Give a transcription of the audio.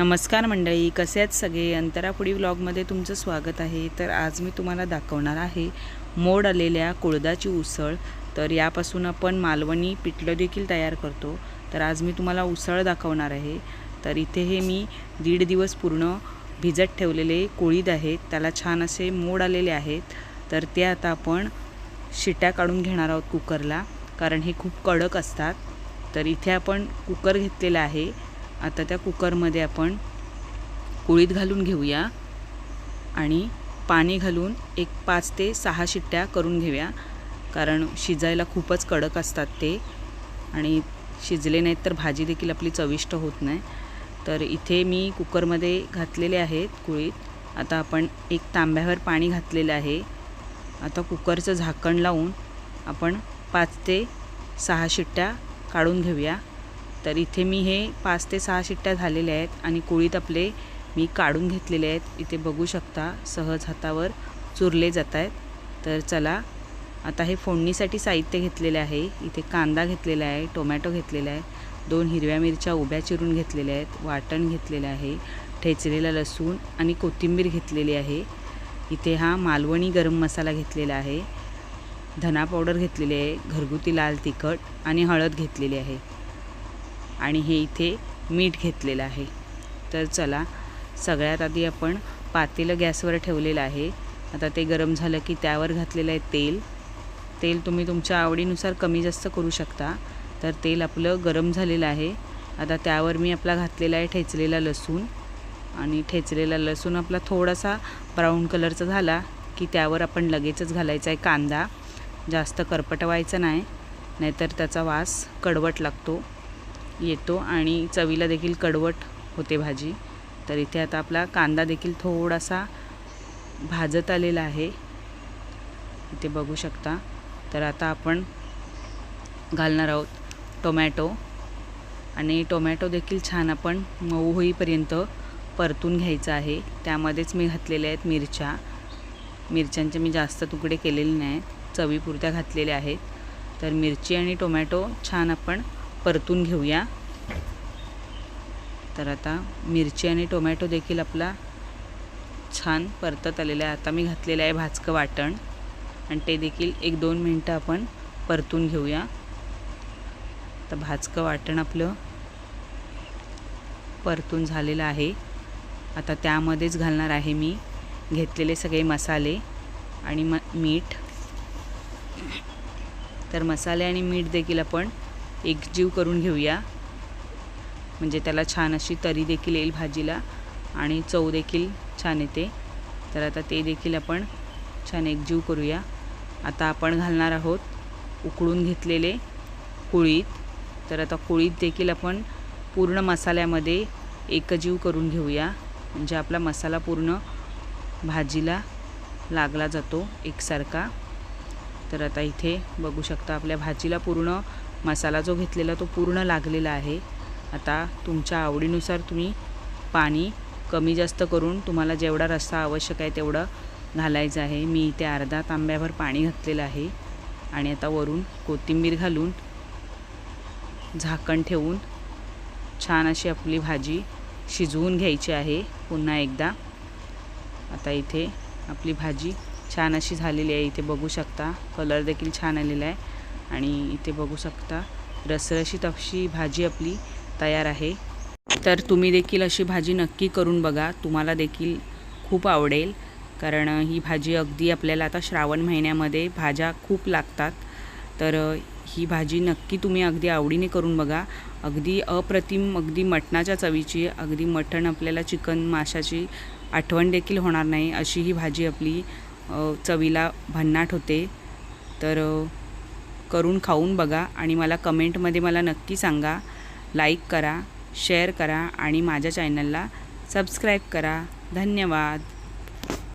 नमस्कार मंडळी कसे आहेत सगळे? अंतरापुडी व्लॉगमध्ये तुमचं स्वागत आहे. तर आज मी तुम्हाला दाखवणार आहे मोड आलेल्या कुळदाची उसळ. तर यापासून आपण मालवणी पिठलं देखील तयार करतो. तर आज मी तुम्हाला उसळ दाखवणार आहे. तर इथे हे मी दीड दिवस पूर्ण भिजत ठेवलेले कुळीद आहेत. त्याला छान असे मोड आलेले आहेत. तर ते आता आपण शिट्या काढून घेणार आहोत कुकरला कारण हे खूप कडक असतात. तर इथे आपण कुकर घेतलेला आहे. आता त्या कुकरमध्ये आपण कुळीत घालून घेऊया आणि पाणी घालून एक पाच ते सहा शिट्ट्या करून घेऊया. कारण शिजायला खूपच कडक असतात ते. आणि शिजले नाहीत तर भाजी देखील आपली चविष्ट होत नाही. तर इथे मी कुकरमध्ये घातलेले आहेत कुळीत. आता आपण एक तांब्यावर पाणी घातलेलं आहे. आता कुकरचं झाकण लावून आपण पाच ते सहा शिट्ट्या काढून घेऊया. तर इथे मी हे पाच ते सहा शिट्ट्या झालेल्या आहेत आणि कुळीत आपले मी काढून घेतलेले आहेत. इथे बघू शकता सहज हातावर चुरले जात आहेत. तर चला आता हे फोडणीसाठी साहित्य घेतलेले आहे. इथे कांदा घेतलेला आहे टोमॅटो घेतलेला आहे दोन हिरव्या मिरच्या उभ्या चिरून घेतलेल्या आहेत वाटण घेतलेलं आहे ठेचलेला लसूण आणि कोथिंबीर घेतलेली आहे. इथे हा मालवणी गरम मसाला घेतलेला आहे धना पावडर घेतलेली आहे घरगुती लाल तिखट आणि हळद घेतलेली आहे. आणि हे इथे मीठ घेतलेलं आहे. तर चला सगळ्यात आधी आपण पातेलं गॅसवर ठेवलेलं आहे. आता ते गरम झालं की त्यावर घातलेलं आहे तेल. तेल तुम्ही तुमच्या आवडीनुसार कमी जास्त करू शकता. तर तेल आपलं गरम झालेलं आहे. आता त्यावर मी आपला घातलेला आहे ठेचलेला लसूण. आणि ठेचलेला लसूण आपला थोडासा ब्राऊन कलरचा झाला की त्यावर आपण लगेचच घालायचा आहे कांदा. जास्त करपटवायचा नाही नाहीतर त्याचा वास कडवट लागतो. येतो आणि चवीला देखील कडवट होते भाजी. तर इथे आता आपला कांदा देखील थोडासा भाजत आलेला आहे. इथे बघू शकता. तर आता आपण घालणार आहोत टोमॅटो. आणि टोमॅटो देखील छान आपण मऊ होईपर्यंत परतून घ्यायचं आहे. त्यामध्येच मी घातलेल्या आहेत मिरच्या. मिरच्यांचे मी जास्त तुकडे केलेले नाही चवीपुरत्या घातलेल्या आहेत. तर मिरची आणि टोमॅटो छान आपण परतून घेऊया. तर आता मिरची आणि टोमॅटो देखील आपला छान परतत आलेला आहे. आता मी घातलेलं आहे भाजकं वाटण. आणि ते देखील एक दोन मिनटं आपण परतून घेऊया. तर भाजकं वाटण आपलं परतून झालेलं आहे. आता त्यामध्येच घालणार आहे मी घेतलेले सगळे मसाले आणि म मीठ. तर मसाले आणि मीठ देखील आपण एकजीव करून घेऊया. म्हणजे त्याला छान अशी तरी देखील येईल भाजीला आणि चव देखील छान येते. तर आता ते देखील आपण छान एकजीव करूया. आता आपण घालणार आहोत उकळून घेतलेले कुळीत. तर आता कुळीत देखील आपण पूर्ण मसाल्यामध्ये एकजीव करून घेऊया. म्हणजे आपला मसाला पूर्ण भाजीला लागला जातो एकसारखा. तर आता इथे बघू शकता आपल्या भाजीला पूर्ण मसाला जो घेतलेला तो पूर्ण लागलेला आहे. आता तुमच्या आवडीनुसार तुम्ही पाणी कमी जास्त करून तुम्हाला जेवढा रस्सा आवश्यक आहे तेवढं घालायचं आहे. मी इथे अर्धा तांब्याभर पाणी घातलेलं आहे. आणि आता वरून कोथिंबीर घालून झाकण ठेवून छान अशी आपली भाजी शिजवून घ्यायची आहे. पुन्हा एकदा आता इथे आपली भाजी छान अशी झालेली आहे. इथे बघू शकता कलर देखील छान आलेला आहे. आणि इथे बघू शकता रसरशीत अशी भाजी आपली तयार आहे. तर तुम्ही देखील अशी भाजी नक्की करून बघा. तुम्हाला देखील खूप आवडेल कारण ही भाजी अगदी आपल्याला आता श्रावण महिन्यामध्ये भाज्या खूप लागतात. तर ही भाजी नक्की तुम्ही अगदी आवडीने करून बघा. अगदी अप्रतिम अगदी मटणाच्या चवीची अगदी मटण आपल्याला चिकन माशाची आठवण देखील होणार नाही अशी ही भाजी आपली चवीला भन्नाट होते. तर करून खाऊन बघा आणि मला कमेंटमध्ये मला नक्की सांगा. लाईक करा शेअर करा आणि माझ्या चॅनलला सबस्क्राईब करा. धन्यवाद.